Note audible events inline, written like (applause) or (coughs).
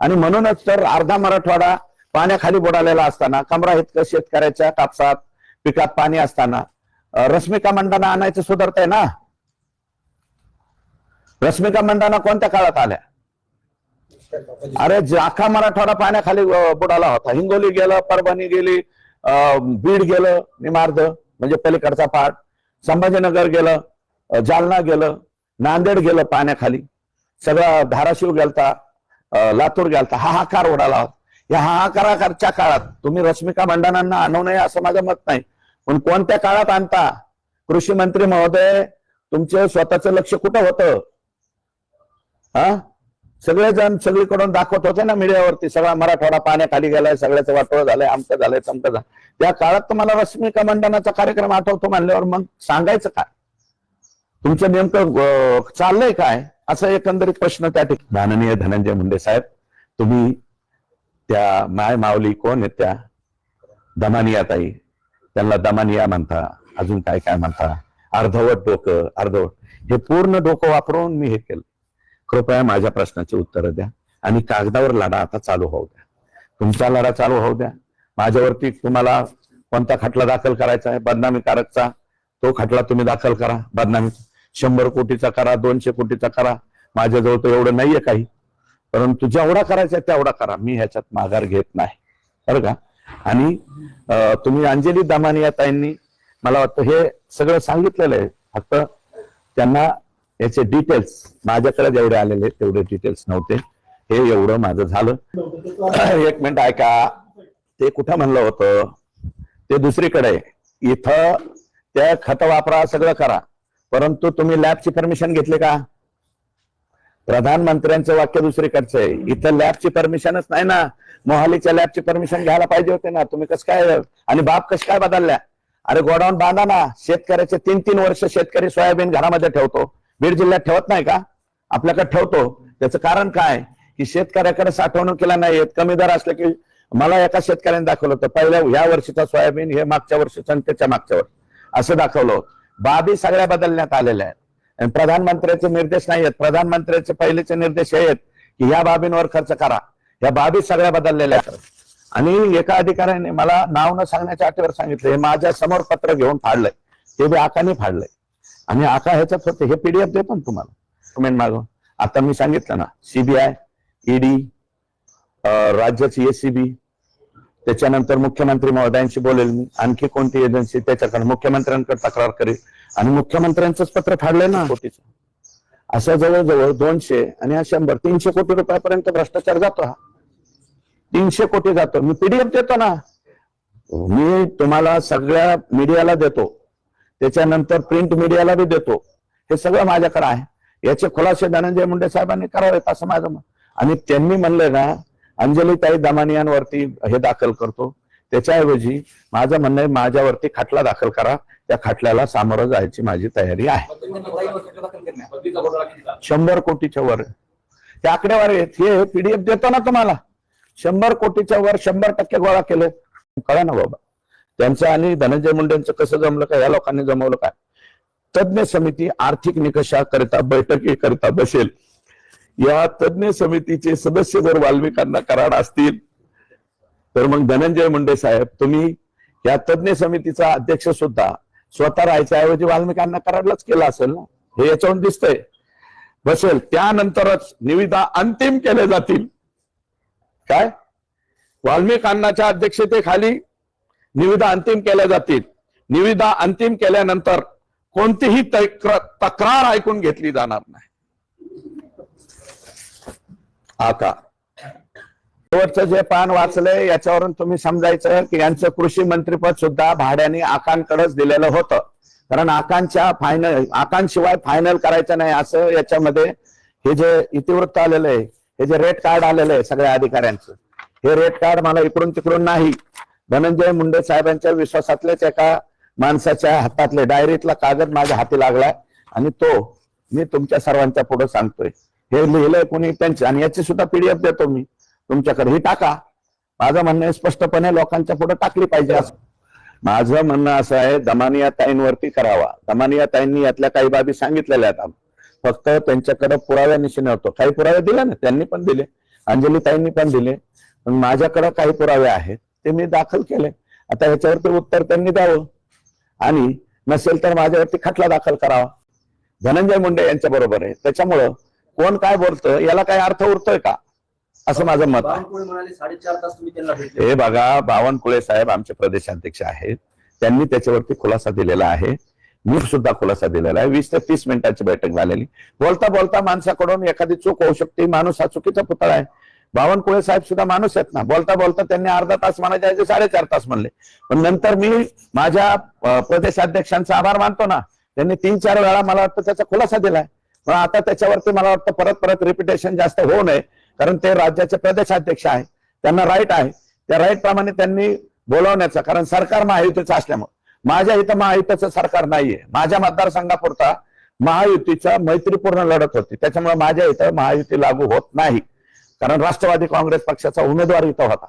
आणि म्हणूनच तर अर्धा मराठवाडा पाण्याखाली बुडालेला असताना कमरा इतकं शेतकऱ्याच्या कापसात पिकात पाणी असताना रश्मिका मंडाना आणायचं सुधारतंय ना? रश्मिका मंडाना कोणत्या काळात आल्या? अरे जे अख्खा मराठवाडा पाण्याखाली बुडाला होता. हिंगोली गेलं परभणी गेली अं, बीड गेलं निमार्द म्हणजे पलीकडचा पाठ संभाजीनगर गेलं जालना गेलं नांदेड गेलं पाण्याखाली. सगळं धाराशिव गेलता. लातूर गेलता. हाहाकार उडाला या हाहाकाराच्या काळात तुम्ही रश्मिका मंडनांना आणू नये असं माझं मत नाही. पण कोणत्या काळात आणता? कृषी मंत्री महोदय तुमचे स्वतःचं लक्ष कुठं होतं? हा? सगळेजण सगळीकडून दाखवत होते ना मीडियावरती सगळा मराठवाडा पाण्याखाली गेलाय सगळ्याचं वाटोळ झालंय आमचं झालंय तमकं झालं. त्या काळात तुम्हाला रश्मिका मंडनाचा कार्यक्रम आठवतो म्हणल्यावर मग सांगायचं काय? तुमचं नेमकं चाललंय काय? असा एकंदरीत प्रश्न त्या ठिकाणी. माननीय धनंजय मुंडे साहेब तुम्ही त्या माय माऊली कोण आहेत त्या? दमानिया ताई त्यांना दमानिया म्हणता. अजून काय काय म्हणता? अर्धवट डोकं अर्धवट. हे पूर्ण डोकं वापरून मी हे केलं. कृपया माझ्या प्रश्नाची उत्तरं द्या आणि कागदावर लढा आता चालू होऊ द्या. तुमचा लढा चालू होऊ द्या. माझ्यावरती तुम्हाला कोणता खटला दाखल करायचा आहे? बदनामीकारकचा तो खटला तुम्ही दाखल करा. बदनामी शंभर कोटीचा करा दोनशे कोटीचा करा. माझ्याजवळ तर एवढं नाहीये काही. परंतु जेवढा करायचा तेवढा करा. मी ह्याच्यात माघार घेत नाही. बरं का? आणि तुम्ही अंजली दामानिया ताईंनी मला वाटतं हे सगळं सांगितलेलं आहे. फक्त त्यांना याचे डिटेल्स माझ्याकडे जेवढे आलेले तेवढे डिटेल्स नव्हते. हे एवढं माझं झालं. (coughs) एक मिनिट ऐका. ते कुठं म्हणलं होतं? ते दुसरीकडे इथं त्या खत वापरा सगळं करा. परंतु तुम्ही लॅबची परमिशन घेतली का? प्रधानमंत्र्यांचं वाक्य दुसरीकडचं. आहे इथं लॅबची परमिशनच नाही ना. मोहालीच्या लॅबची परमिशन घ्यायला पाहिजे होते ना. तुम्ही कसं काय आणि बाप कस काय बदलल्या अरे गोडाऊन बांधा ना. शेतकऱ्याचे तीन तीन वर्ष शेतकरी सोयाबीन घरामध्ये ठेवतो. बीड जिल्ह्यात ठेवत नाही का? आपल्याकडे ठेवतो. त्याचं कारण काय? की शेतकऱ्याकडे साठवणुकीला नाही येत कमी दर असले की मला एका शेतकऱ्याने दाखवलं होतं पहिल्या ह्या वर्षीचा सोयाबीन हे मागच्या वर्षीचा आणि त्याच्या मागच्या वर्ष असं दाखवलं होतं. बाबी सगळ्या बदलण्यात आलेल्या आहेत. आणि प्रधानमंत्र्याचे निर्देश नाही आहेत. प्रधानमंत्र्याचे पहिलेचे निर्देश हे आहेत की ह्या बाबींवर खर्च करा. या बाबी सगळ्या बदललेल्या आहेत. आणि एका अधिकाऱ्याने मला नाव न सांगण्याच्या अटीवर सांगितलं. हे माझ्यासमोर पत्र घेऊन फाडलंय. ते बी आकाने फाडलंय. आणि आका ह्याच्यात होते हे पीडीएफ देतो ना तुम्हाला. डॉक्युमेंट मागून. आता मी सांगितलं ना सीबीआय ईडी राज्याची एसीबी त्याच्यानंतर मुख्यमंत्री महोदयांशी बोलेल मी. आणखी कोणती एजन्सी त्याच्याकडे मुख्यमंत्र्यांकडे तक्रार करेल. आणि मुख्यमंत्र्यांचंच पत्र फाडलंय ना. कोटीचं. असं जवळजवळ दोनशे आणि हा शंभर तीनशे कोटी रुपयापर्यंत भ्रष्टाचार जातो हा. तीनशे कोटी जातो. मी पीडीएफ देतो ना. मी तुम्हाला सगळ्या मीडियाला देतो. त्याच्यानंतर प्रिंट मीडियाला बी देतो. हे सगळं माझ्याकडे आहे. याचे खुलासे धनंजय मुंडे साहेबांनी करावेत असं माझं आणि त्यांनी म्हणलंय ना अंजलीताई दमानियांवरती हे दाखल करतो. त्याच्याऐवजी माझं म्हणणं आहे माझ्यावरती खटला दाखल करा. त्या खटल्याला सामोरं जायची माझी तयारी आहे. शंभर कोटीच्या वर. ते आकडेवारी आहेत. हे पीडीएफ देतो ना तुम्हाला. शंभर कोटीच्या वर शंभर टक्के गोळा केले. कळा ना बाबा? त्यांचं आणि धनंजय मुंडेंचं कसं जमलं काय या लोकांनी जमवलं काय तज्ञ समिती आर्थिक निकषाकरिता बैठकीकरिता बसेल. या तज्ज्ञ समितीचे सदस्य जर वाल्मिकांना कराड असतील तर मग धनंजय मुंडे साहेब तुम्ही या तज्ज्ञ समितीचा अध्यक्ष सुद्धा स्वतः राहायच्या ऐवजी वाल्मिकांना कराडलाच केला असेल ना? हे याच्यावरून दिसतंय. बसेल त्यानंतरच निविदा अंतिम केले जातील. काय? वाल्मिकांनाच्या अध्यक्षतेखाली निविदा अंतिम केल्या जातील. निविदा अंतिम केल्यानंतर कोणतीही तक्र- तक्रार ऐकून घेतली जाणार नाही. आका शेवटचं जे पान वाचलंय याच्यावरून तुम्ही समजायचं की यांचं कृषी मंत्रीपद सुद्धा भाड्याने आकांकडेच दिलेलं होतं. कारण आकांच्या फायनल आकांशिवाय फायनल करायचं नाही असं याच्यामध्ये हे जे इतिवृत्त आलेलं आहे हे जे रेट कार्ड आलेलं आहे सगळ्या अधिकाऱ्यांचं हे रेट कार्ड मला इकडून तिकडून नाही. धनंजय मुंडे साहेबांच्या विश्वासातलेच एका माणसाच्या हातातले डायरीतला कागद माझ्या हाती लागलाय आणि तो मी तुमच्या सर्वांच्या पुढे सांगतोय. हे लिहिलंय कोणी त्यांचे आणि याची सुद्धा पीडीएफ देतो मी. तुमच्याकडे ही टाका. माझं म्हणणं आहे स्पष्टपणे लोकांच्या पुढे टाकली पाहिजे असं. माझं म्हणणं असं आहे दमानिया ताईंवरती करावा. दमानिया ताईंनी यातल्या काही बाबी सांगितलेल्या आहेत फक्त त्यांच्याकडे पुराव्यानिशी नव्हतो. काही पुरावे दिले ना त्यांनी पण दिले. अंजलीताईंनी पण दिले. पण माझ्याकडे काही पुरावे आहेत ते मी दाखल केले. आता ह्याच्यावरती उत्तर त्यांनी द्यावं. आणि नसेल तर माझ्यावरती खटला दाखल करावा. धनंजय मुंडे यांच्या बरोबर आहे. त्याच्यामुळं कोण काय बोलतं याला काय अर्थ उरतोय का? असं माझं मत आहे. हे बघा बावनकुळे साहेब आमचे प्रदेशाध्यक्ष आहेत. त्यांनी त्याच्यावरती खुलासा दिलेला आहे. मी सुद्धा खुलासा दिलेला आहे. वीस ते तीस मिनिटाची बैठक झालेली. बोलता बोलता माणसाकडून एखादी चूक होऊ शकते. माणूस हा चुकीचा पुतळा आहे. बावनकुळे साहेब सुद्धा माणूस आहेत ना. बोलता बोलता त्यांनी अर्धा तास म्हणायचे ऐवजी साडेचार तास म्हणले. पण नंतर मी माझ्या प्रदेशाध्यक्षांचा आभार मानतो ना. त्यांनी तीन चार वेळा मला वाटतं त्याचा खुलासा दिलाय. पण आता त्याच्यावरती मला वाटतं परत परत रिपिटेशन जास्त होऊ नये कारण ते राज्याचे प्रदेशाध्यक्ष आहे त्यांना राईट आहे. त्या राईट प्रमाणे त्यांनी बोलवण्याचं कारण सरकार महायुतीचं असल्यामुळे. माझ्या इथं महायुतीचं सरकार नाहीये. माझ्या मतदारसंघापुरता महायुतीचा मैत्रीपूर्ण लढत होती. त्याच्यामुळे माझ्या इथं महायुती लागू होत नाही. कारण राष्ट्रवादी काँग्रेस पक्षाचा उमेदवार इथं होता.